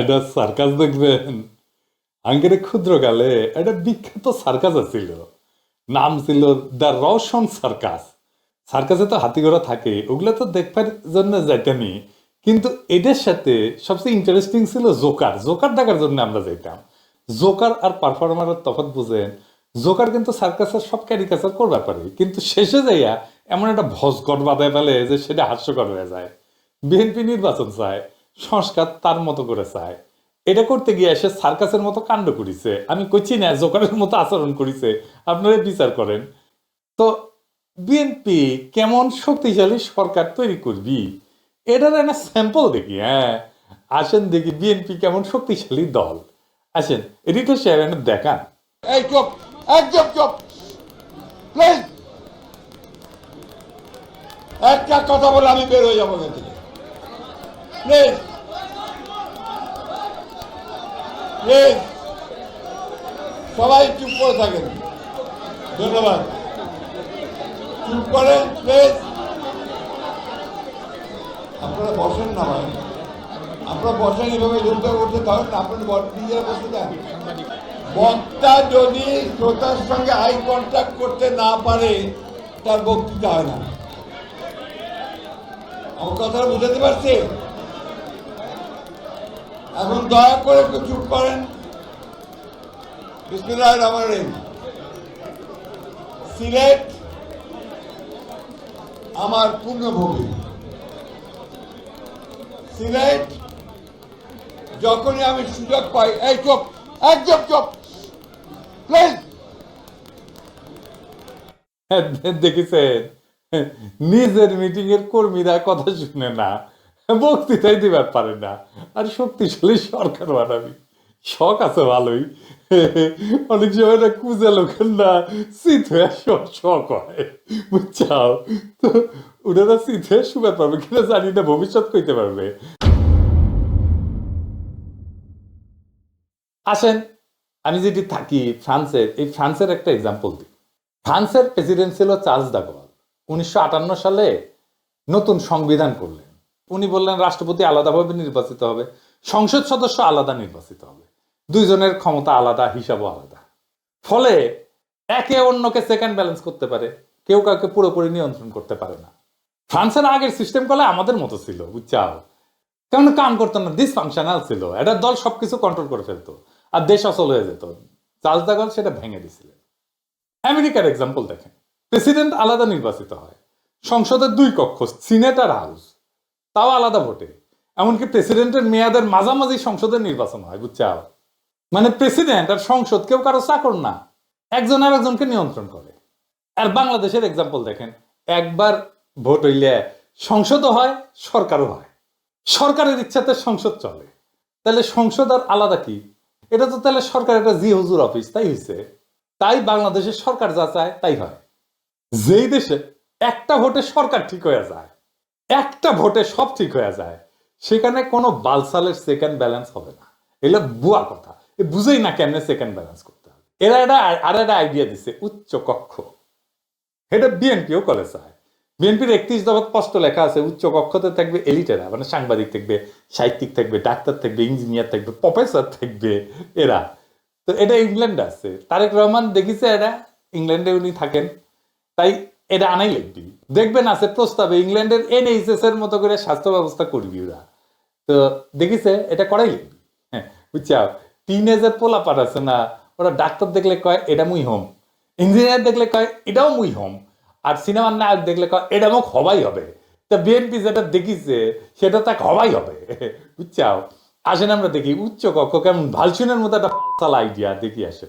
এটা সার্কাস দেখবেন। আঙ্গের ক্ষুদ্রকালে একটা বিখ্যাত সার্কাস আছিল। নাম ছিল দ্য রওশন সার্কাস। সার্কাসে তো হাতি ঘোড়া থাকে, ওগুলো তো দেখবার জন্য যাইতামই কিন্তু এটার সাথে সবচেয়ে ইন্টারেস্টিং ছিল জোকার। জোকার দেখার জন্য আমরা যাইতাম। জোকার আর পারফর্মারের তফাৎ বুঝেন, জোকার কিন্তু সার্কাসের সব ক্যারিকাচার করবার পারে কিন্তু শেষে যাইয়া এমন একটা ভজকট বাঁধায় ফেলে যে সেটা হাস্যকর হয়ে যায়। বিএনপি নির্বাচন চায়। সংস্কার তার মতো করে চায়। এটা করতে গিয়ে সে সার্কাসের মতো কাণ্ড করিছে। আমি কইছি না, জোকারের মতো আচরণ করিছে। আপনারা বিচার করেন। তো বিএনপি কেমন শক্তিশালী সরকার তৈরি করবি? এটার একটা স্যাম্পল দেখি হ্যাঁ। আসেন দেখি বিএনপি কেমন শক্তিশালী দল। আসেন এডিটর সাহেব এনে দেখান। এই চুপ, একদম চুপ। প্লিজ। একটা কথা বলে আমি বের হয়ে যাব থেকে। প্লিজ প্লিজ সবাই চুপ করে থাকেন। ধন্যবাদ। চুপ করেন প্লিজ আপনারা বসেন না, ভাই। আপনারা বসেন, এভাবে লোকটা করতে না আপনারা নিজেরা বসে যান। বক্তা যদি শ্রোতার সঙ্গে আই কন্ট্যাক্ট করতে না পারে, তার বক্তৃতা হয় না। আমার কথাটা বুঝাতে পারছি এখন দয়া করে একটু চুপ করেন। সিলেট আমার পূর্ণভূমি। সিলেট যখনই আমি সুযোগ পাই, এই চোপ একদম চুপ প্লিজ। দেখেছেন? নিজের মিটিং এর কর্মীরা কথা শুনে না। বক্তৃতাই দিবার পারে না। আর শক্তিশালী সরকার বানাবি। শখ আছে ভালোই। অনেক সময় না কুজে লোকের না শীত হয়ে শখ হয়। বুঝছাও? তো ওনারা শীত হয়ে শুবার পারবে কিনা জানি না, ভবিষ্যৎ কইতে পারবে। আসেন, আমি যেটি থাকি ফ্রান্সের, এই ফ্রান্সের একটা এক্সাম্পল দিই। ফ্রান্সের প্রেসিডেন্ট ছিল চার্লস ডাগোয়াল উনিশশো সালে নতুন সংবিধান করলেন। উনি বললেন, রাষ্ট্রপতি আলাদাভাবে নির্বাচিত হবে। সংসদ সদস্য আলাদা নির্বাচিত হবে। দুইজনের ক্ষমতা আলাদা, হিসাবও আলাদা। ফলে একে অন্যকে সেকেন্ড ব্যালেন্স করতে পারে। কেউ কাউকে পুরোপুরি নিয়ন্ত্রণ করতে পারে না। ফ্রান্সের আগের সিস্টেম করলে আমাদের মতো ছিল, বুঝছাও? কেমন কাম করতো না ডিসফাংশনাল ছিল। এটা দল সবকিছু কন্ট্রোল করে ফেলতো। আর দেশ অচল হয়ে যেত। চার্লস দাগল সেটা ভেঙে দিছিলেন। আমেরিকার এক্সাম্পল দেখেন। প্রেসিডেন্ট আলাদা নির্বাচিত হয়। সংসদের দুই কক্ষ, সিনেট আর হাউস। তাও আলাদা ভোটে। এমনকি প্রেসিডেন্টের মেয়াদের মাঝামাঝি সংসদের নির্বাচন হয় বুঝছাও মানে প্রেসিডেন্ট আর সংসদ কেউ কারও চাকর না। একজন আর একজনকে নিয়ন্ত্রণ করে। আর বাংলাদেশের এক্সাম্পল দেখেন, একবার ভোট হইলে সংসদও হয়, সরকারও হয়। সরকারের ইচ্ছাতে সংসদ চলে। তাহলে সংসদ আর আলাদা কি? এটা তো তাহলে সরকার একটা জি হুজুর অফিস, তাই হয়েছে তাই বাংলাদেশের সরকার যা চায়, তাই হয়। যেই দেশে একটা ভোটে সরকার ঠিক হয়ে যায় একটা ভোটে সব ঠিক হয়ে যায়। সেখানে কোনো বালসালের সেকেন্ড ব্যালেন্স হবে না। এগুলো বুয়া কথা। এ বুঝেই না কেমনে সেকেন্ড ব্যালেন্স করতে হবে। এরা এটা আর একটা আইডিয়া দিছে, উচ্চ কক্ষ। এটা বিএনপিও করে চায়। বিএনপির একত্রিশ দফা স্পষ্ট লেখা আছে, উচ্চ কক্ষতে থাকবে এলিটেরা মানে সাংবাদিক থাকবে, সাহিত্যিক থাকবে, ডাক্তার থাকবে ইঞ্জিনিয়ার থাকবে প্রফেসর থাকবে এরা। তো এটা ইংল্যান্ডে আছে। তারেক রহমান দেখিছে এটা ইংল্যান্ডে উনি থাকেন। তাই এটা আনাই লাগবি। দেখবেন আছে প্রস্তাবে ইংল্যান্ডের এনএইচএস এর মতো করে স্বাস্থ্য ব্যবস্থা করবি ওরা। তো দেখিছে, এটা করাই লাগবি। হ্যাঁ বুঝছাও টিনেজের পোলা পাঠাচ্ছে না, ওরা ডাক্তার দেখলে কয়, এটা মুই হোম। ইঞ্জিনিয়ার দেখলে কয়, এটাও মুই হোম। আর সিনেমার নায়ক দেখলে কয়, এটা মুখ হবাই হবে। তা বিএনপি যেটা দেখিছে, সেটা তাকে হবাই হবে। বুঝছাও আসেন আমরা দেখি, উচ্চ কক্ষ কেমন, ভালসুনের মতো একটা আইডিয়া দেখি আসে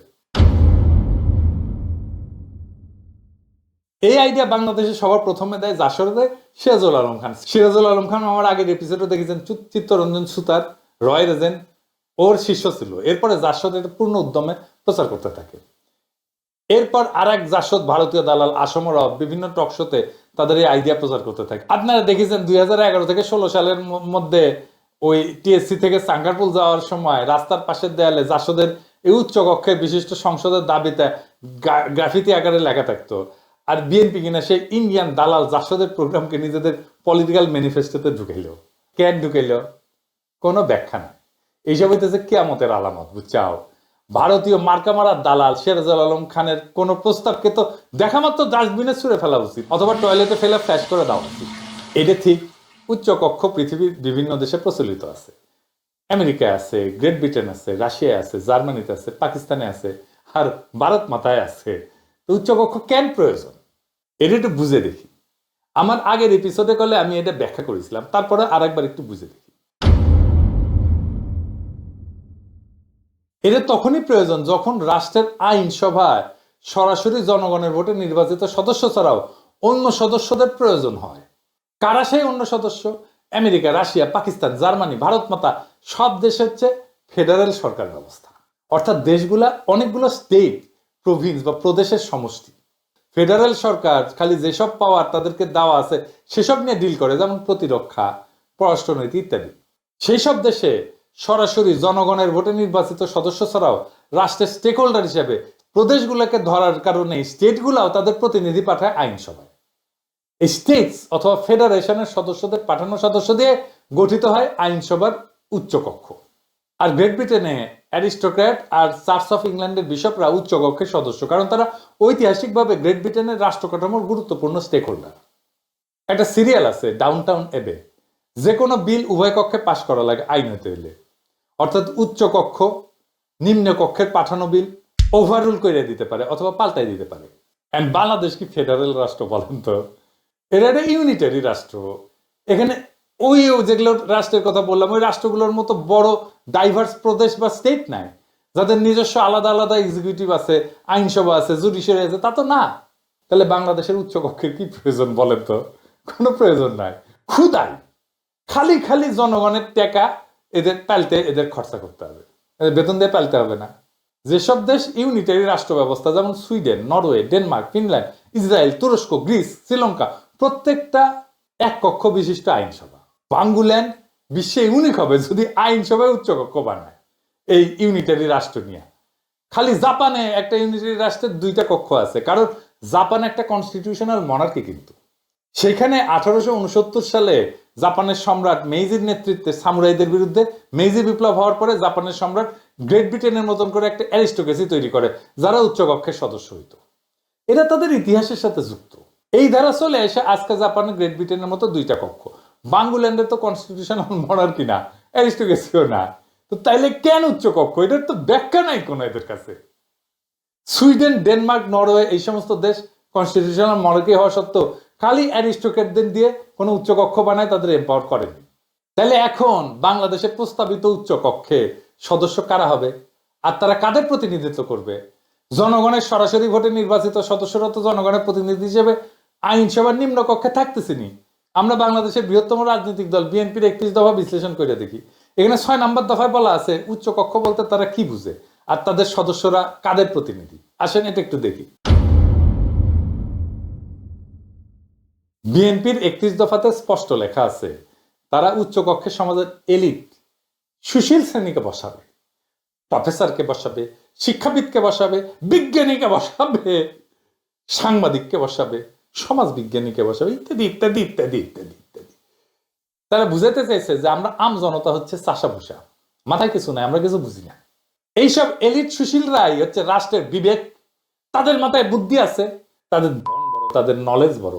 এই আইডিয়া বাংলাদেশে সবার প্রথমে দেয় জাসর দেয় সিরাজুল আলম খান। সিরাজুল আলম খান আমার আগের এপিসোডে দেখেছেন চিত্তরঞ্জন সুতার, রয় রেজেন ওর শিষ্য ছিল। এরপরে জাসদ এটা পূর্ণ উদ্যমে প্রচার করতে থাকে। এরপর আর এক জাসদ ভারতীয় দালাল আসম রব বিভিন্ন টক শোতে তাদের এই আইডিয়া প্রচার করতে থাকে। আপনারা দেখেছেন দুই হাজার এগারো থেকে ষোলো সালের মধ্যে ওই টিএসসি থেকে সাঙ্গারপুল যাওয়ার সময় রাস্তার পাশের দেয়ালে জাসদের এই উচ্চ কক্ষের বিশিষ্ট সংসদের দাবিতে গ্রাফিতি আকারে লেখা থাকতো। আর বিএনপি কিনা সেই ইন্ডিয়ান দালাল জাসদের প্রোগ্রামকে নিজেদের পলিটিক্যাল ম্যানিফেস্টোতে ঢুকাইল। কেন ঢুকাইল? কোনো ব্যাখ্যা নাই। এইসব হইতেছে কেয়ামতের আলামত, বুঝছাও? ভারতীয় মার্কামারা দালাল শেরজাল আলম খানের কোন প্রস্তাবকে তো দেখা মাত্র ডাস্টবিনে ছুঁড়ে ফেলা উচিত, অথবা টয়লেটে ফেলে ফ্ল্যাশ করে দেওয়া উচিত। এটা ঠিক উচ্চ কক্ষ পৃথিবীর বিভিন্ন দেশে প্রচলিত আছে। আমেরিকায় আছে গ্রেট ব্রিটেন আছে রাশিয়ায় আছে জার্মানিতে আছে পাকিস্তানে আছে, আর ভারত মাথায় আছে। উচ্চকক্ষ কেন প্রয়োজন? এটা একটু বুঝে দেখি। আমার আগের এপিসোডে কলে আমি এটা ব্যাখ্যা করেছিলাম, তারপরে আরেকবার একটু বুঝে দেখি। এটা তখনই প্রয়োজন যখন রাষ্ট্রের আইনসভায় সরাসরি জনগণের ভোটে নির্বাচিত সদস্য ছাড়াও অন্য সদস্যদের প্রয়োজন হয়। কারা সেই অন্য সদস্য? America, Russia, Pakistan, Germany, Bharat মাতা সব দেশ হচ্ছে ফেডারেল সরকার ব্যবস্থা অর্থাৎ দেশগুলা অনেকগুলো স্টেট প্রভিন্স বা প্রদেশের সমষ্টি। ফেডারেল সরকার খালি যেসব পাওয়ার তাদেরকে দেওয়া আছে, সেসব নিয়ে ডিল করে, যেমন প্রতিরক্ষা, পররাষ্ট্রনীতি ইত্যাদি। সেই সব দেশে সরাসরি জনগণের ভোটে নির্বাচিত সদস্য ছাড়াও রাষ্ট্রের স্টেক হোল্ডার হিসেবে প্রদেশগুলোকে ধরার কারণে স্টেটগুলাও তাদের প্রতিনিধি পাঠায় আইনসভায়। স্টেটস অথবা ফেডারেশনের সদস্যদের পাঠানো সদস্য দিয়ে গঠিত হয় আইনসভার উচ্চকক্ষ। আর গ্রেট ব্রিটেনে অ্যারিস্টোক্র্যাট আর চার্চ অফ ইংল্যান্ডের বিশপরা উচ্চকক্ষের সদস্য, কারণ তারা ঐতিহাসিকভাবে গ্রেট ব্রিটেনের রাষ্ট্র কাঠামোর গুরুত্বপূর্ণ স্টেক হোল্ডার একটা সিরিয়াল আছে ডাউনটাউন এবে যে কোনো বিল উভয় কক্ষে পাশ করা লাগে আইন হতে হইলে অর্থাৎ উচ্চ কক্ষ, নিম্ন কক্ষের পাঠানো বিল ওভাররুল করে দিতে পারে অথবা পাল্টাই দিতে পারে। অ্যান্ড বাংলাদেশ কি ফেডারেল রাষ্ট্র বলেন তো? এটা একটা ইউনিটারি রাষ্ট্র। এখানে ওই যেগুলো রাষ্ট্রের কথা বললাম, ওই রাষ্ট্রগুলোর মতো বড় ডাইভার্স প্রদেশ বা স্টেট নাই। যাদের নিজস্ব আলাদা আলাদা এক্সিকিউটিভ আছে, আইনসভা আছে জুডিশিয়ারি আছে, তা তো না। তাহলে বাংলাদেশের উচ্চকক্ষের কি প্রয়োজন বলেন তো? কোনো প্রয়োজন নাই। ক্ষুদাই খালি খালি জনগণের টাকা এদের পাল্টে এদের খরচা করতে হবে। বেতন দিয়ে পাল্টে হবে না। যেসব দেশ ইউনিটারি রাষ্ট্র ব্যবস্থা, যেমন Sweden, Norway, Denmark, Finland, Israel, তুরস্ক, গ্রিস, শ্রীলঙ্কা, প্রত্যেকটা এক কক্ষ বিশিষ্ট আইনসভা। বাঙ্গুল্যান্ড বিশ্বে ইউনিক হবে যদি আইনসভায় উচ্চকক্ষ বানায়। এই ইউনিটারি রাষ্ট্র নিয়ে। খালি জাপানে একটা ইউনিটারি রাষ্ট্রের দুইটা কক্ষ আছে। কারণ জাপান একটা কনস্টিটিউশনাল মনার্কি কিন্তু। সেখানে আঠারোশো উনসত্তর সালে জাপানের সম্রাট মেইজির নেতৃত্বে সামুরাইদের বিরুদ্ধে মেইজি বিপ্লব হওয়ার পরে জাপানের সম্রাট গ্রেট ব্রিটেনের মতন করে একটা অ্যারিস্টোক্রেসি তৈরি করে, যারা উচ্চকক্ষের সদস্য হইতো। এরা তাদের ইতিহাসের সাথে যুক্ত। এই ধারা চলে এসে আজকে জাপানের গ্রেট ব্রিটেনের মতো দুইটা কক্ষ। বাঙ্গুল্যান্ডের তো কনস্টিটিউশনাল মনার্কি না অ্যারিস্টোক্রেসিও না। তো তাইলে কেন উচ্চকক্ষ? এটার তো ব্যাখ্যা নাই কোনো এদের কাছে। সুইডেন, ডেনমার্ক, নরওয়ে, এই সমস্ত দেশ কনস্টিটিউশনাল মনার্কি হওয়া সত্ত্বেও খালি অ্যারিস্টোক্রেটদের দিয়ে কোনো উচ্চকক্ষ বানায় তাদের এম্পাওয়ার করেনি তাহলে এখন বাংলাদেশের প্রস্তাবিত উচ্চকক্ষে সদস্য কারা হবে? আর তারা কাদের প্রতিনিধিত্ব করবে? জনগণের সরাসরি ভোটে নির্বাচিত সদস্যরা তো জনগণের প্রতিনিধি হিসেবে আইনসভার নিম্ন কক্ষে থাকতেছিনি আমরা বাংলাদেশের বৃহত্তম রাজনৈতিক দল, বিএনপির একত্রিশ দফা বিশ্লেষণ করে দেখি। এখানে ছয় নম্বর দফায় বলা আছে উচ্চ কক্ষ বলতে তারা কি বুঝে? আর তাদের সদস্যরা কাদের প্রতিনিধি? আসেন এটা একটু দেখি। বিএনপির একত্রিশ দফাতে স্পষ্ট লেখা আছে, তারা উচ্চকক্ষের সমাজের এলিট, সুশীল শ্রেণীকে বসাবে, প্রফেসরকে বসাবে, শিক্ষাবিদকে বসাবে, বিজ্ঞানীকে বসাবে, সাংবাদিককে বসাবে সমাজ বিজ্ঞানীকে বসাবে ইত্যাদি ইত্যাদি ইত্যাদি ইত্যাদি ইত্যাদি। তারা বুঝাতে চাইছে যে আমরা আম জনতা হচ্ছে চাষা ভূষা। মাথায় কিছু নাই, আমরা কিছু বুঝি না। এইসব এলিট সুশীলরাই হচ্ছে রাষ্ট্রের বিবেক। তাদের মাথায় বুদ্ধি আছে, তাদের তাদের নলেজ বড়।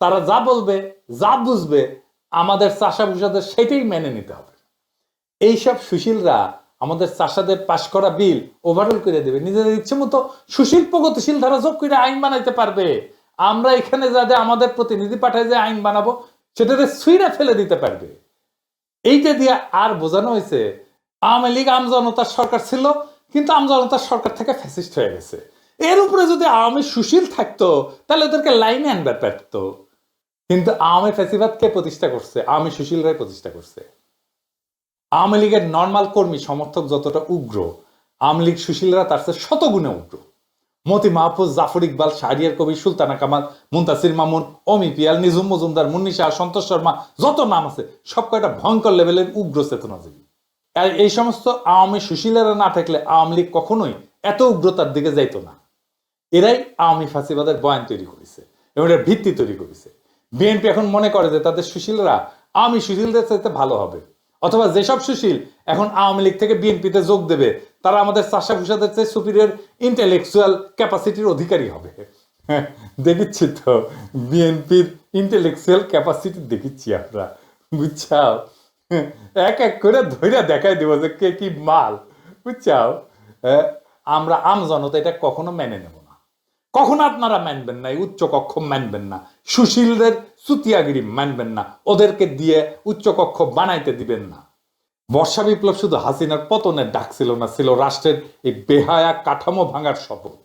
তারা যা বলবে, যা বুঝবে, আমাদের চাষা ভূষাদের সেটাই মেনে নিতে হবে। এইসব সুশীলরা আমাদের চাষাদের পাশ করা বিল ওভারঅল করে দেবে। নিজেদের ইচ্ছে মতো সুশীল, প্রগতিশীল ধারা যোগ করে আইন বানাইতে পারবে। আমরা এখানে যাদের আমাদের প্রতিনিধি পাঠায় যে আইন বানাবো, সেটাতে সুইরা ফেলে দিতে পারবে। এইটা দিয়ে আর বোঝানো হয়েছে, আওয়ামী লীগ আমজনতার সরকার ছিল, কিন্তু আমজনতার সরকার থেকে ফ্যাসিস্ট হয়ে গেছে। এর উপরে যদি আওয়ামী সুশীল থাকতো, তাহলে ওদেরকে লাইনে আনবার পারতো। কিন্তু আওয়ামী ফ্যাসিবাদ কে প্রতিষ্ঠা করছে, আওয়ামী সুশীলরাই প্রতিষ্ঠা করছে। আওয়ামী লীগের নর্মাল কর্মী, সমর্থক যতটা উগ্র, আওয়ামী লীগ সুশীলরা তার চেয়ে শতগুণে উগ্র। মতি মাহফুজ, জাফর ইকবাল, শাহরিয়ার কবি সুলতানা কামাল, মুন্তাসির মামুন, অমি পিয়াল নিজুম মজুমদার, মুন্নি শাহ, সন্তোষ শর্মা, যত নাম আছে, সব কয়টা ভয়ঙ্কর লেভেলের উগ্র চেতনাজীবী। আর এই সমস্ত আওয়ামী সুশীলেরা না থাকলে আওয়ামী লীগ কখনোই এত উগ্রতার দিকে যাইতো না। এরাই আওয়ামী ফাঁসিবাদের বয়ান তৈরি করেছে এবং এর ভিত্তি তৈরি করেছে। বিএনপি এখন মনে করে যে তাদের সুশীলরা আওয়ামী সুশীলদের চাইতে ভালো হবে। অথবা যেসব সুশীল এখন আওয়ামী লীগ থেকে বিএনপিতে যোগ দেবে তারা আমাদের চাষা ভুষাদের চেয়ে সুপিরিয়র ইন্টেলেকচুয়াল ক্যাপাসিটির অধিকারী হবে। হ্যাঁ, দেখিচ্ছি তো বিএনপির ইন্টেলেকচুয়াল ক্যাপাসিটি দেখিচ্ছি আমরা বুঝছাও? এক এক করে ধৈর্য দেখাই দিব যে কে কি মাল বুঝছাও? আমরা আম জনতা এটা কখনো মেনে নেব না। কখনো আপনারা মানবেন না উচ্চ কক্ষ মানবেন না। সুশীলদের সুতিয়াগিরি মানবেন না ওদেরকে দিয়ে উচ্চ কক্ষ বানাইতে দিবেন না। বর্ষা বিপ্লব শুধু হাসিনার পতনের ডাক ছিল না, ছিল রাষ্ট্রের এই বেহায়া কাঠামো ভাঙার শপথ।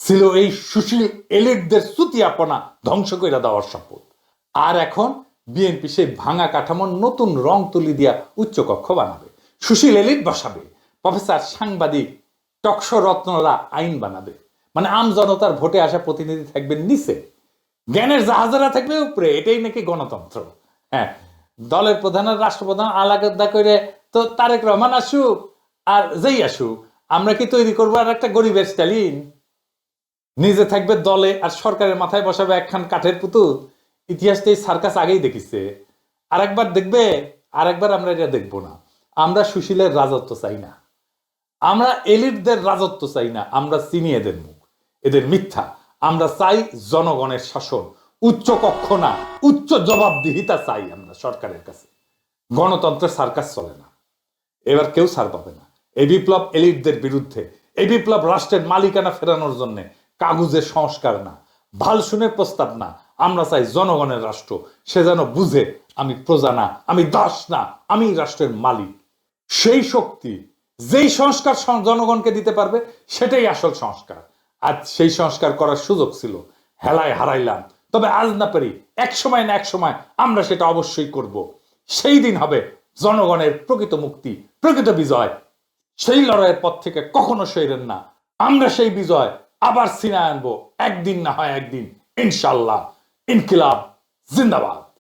ছিল এই সুশীল এলিটদের সুতিয়াপনা ধ্বংস করে দেওয়ার শপথ। আর এখন বিএনপি সেই ভাঙা কাঠামোর নতুন রং তুলি দিয়া উচ্চকক্ষ বানাবে। সুশীল এলিট বসাবে, প্রফেসর সাংবাদিক টকশো রত্নরা আইন বানাবে। মানে আম জনতার ভোটে আসা প্রতিনিধি থাকবেন নিচে। জ্ঞানের জাহাজারা থাকবে উপরে, এটাই নাকি গণতন্ত্র। হ্যাঁ দলের প্রধান আর রাষ্ট্রপ্রধান আলাদা করে তো তারেক রহমান আসুক আর যেই আসুক, আমরা কি তৈরি করব আর একটা গরিবের স্টালিন? নিজে থাকবে দলে আর সরকারের মাথায় বসাবে একখান কাঠের পুতুল। ইতিহাসটা এই সার্কাস আগেই দেখিছে। আর একবার দেখবে আর একবার আমরা এটা দেখব না। আমরা সুশীলের রাজত্ব চাই না। আমরা এলিটদের রাজত্ব চাই না। আমরা চিনি এদের মুখ। এদের মিথ্যা। আমরা চাই জনগণের শাসন। উচ্চ কক্ষ না, উচ্চ জবাবদিহিতা চাই আমরা সরকারের কাছে। গণতন্ত্রের সার্কাস চলে না। এবার কেউ ছাড় পাবে না। এই বিপ্লব এলিটদের বিরুদ্ধে, এই বিপ্লব রাষ্ট্রের মালিকানা ফেরানোর জন্য কাগজের সংস্কার না ভালো শুনে প্রস্তাব না। আমরা চাই জনগণের রাষ্ট্র, সে যেন বুঝে, আমি প্রজা না, আমি দাস না, আমি রাষ্ট্রের মালিক। সেই শক্তি, যেই সংস্কার জনগণকে দিতে পারবে, সেটাই আসল সংস্কার। আজ সেই সংস্কার করার সুযোগ ছিল, হেলায় হারাইলাম তবে আজ না পারি, এক সময় না এক সময় আমরা সেটা অবশ্যই করব। সেই দিন হবে জনগণের প্রকৃত মুক্তি, প্রকৃত বিজয়। সেই লড়াইয়ের পথ থেকে কখনো সইরেন না। আমরা সেই বিজয় আবার সিনায় আনব, একদিন না হয় একদিন ইনশাল্লাহ ইনকিলাব, জিন্দাবাদ।